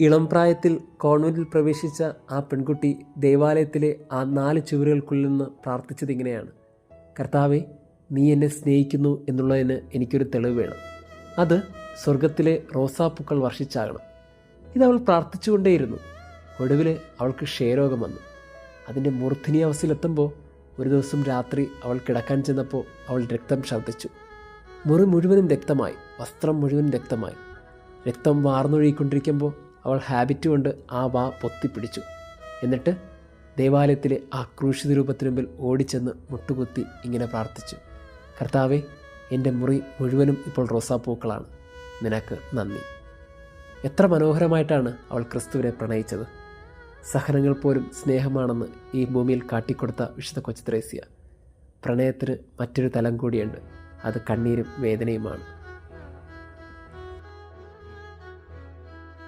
ഇളം പ്രായത്തിൽ കോൺവെന്റിൽ പ്രവേശിച്ച ആ പെൺകുട്ടി ദേവാലയത്തിലെ ആ നാല് ചുവരുകൾക്കുള്ളിൽ നിന്ന് പ്രാർത്ഥിച്ചത് ഇങ്ങനെയാണ്. കർത്താവെ നീ എന്നെ സ്നേഹിക്കുന്നു എന്നുള്ളതിന് എനിക്കൊരു തെളിവ് വേണം. അത് സ്വർഗത്തിലെ റോസാപ്പൂക്കൾ വർഷിച്ചാകണം. ഇതവൾ പ്രാർത്ഥിച്ചുകൊണ്ടേയിരുന്നു. ഒടുവിൽ അവൾക്ക് ക്ഷയരോഗം വന്നു. അതിന്റെ മൂർധിനി അവസ്ഥയിലെത്തുമ്പോൾ ഒരു ദിവസം രാത്രി അവൾ കിടക്കാൻ ചെന്നപ്പോൾ അവൾ രക്തം ഛർദ്ദിച്ചു. മുറി മുഴുവനും രക്തമായി വസ്ത്രം മുഴുവനും രക്തമായി. രക്തം വാർന്നൊഴുകിക്കൊണ്ടിരിക്കുമ്പോൾ അവൾ ഹാബിറ്റ് കൊണ്ട് ആ വാ പൊത്തിപ്പിടിച്ചു. എന്നിട്ട് ദേവാലയത്തിലെ ആ ക്രൂശിത രൂപത്തിന് മുമ്പിൽ ഓടിച്ചെന്ന് മുട്ടുകുത്തി ഇങ്ങനെ പ്രാർത്ഥിച്ചു. കർത്താവെ എന്റെ മുറി മുഴുവനും ഇപ്പോൾ റോസാപ്പൂക്കളാണ്. നിനക്ക് നന്ദി. എത്ര മനോഹരമായിട്ടാണ് അവൾ ക്രിസ്തുവിനെ പ്രണയിച്ചത്. സഹനങ്ങൾ പോലും സ്നേഹമാണെന്ന് ഈ ഭൂമിയിൽ കാട്ടിക്കൊടുത്ത വിശുദ്ധ കൊച്ചുത്രേസ്യ പ്രണയത്തിന് മറ്റൊരു തലം കൂടിയുണ്ട്. അത് കണ്ണീരും വേദനയുമാണ്.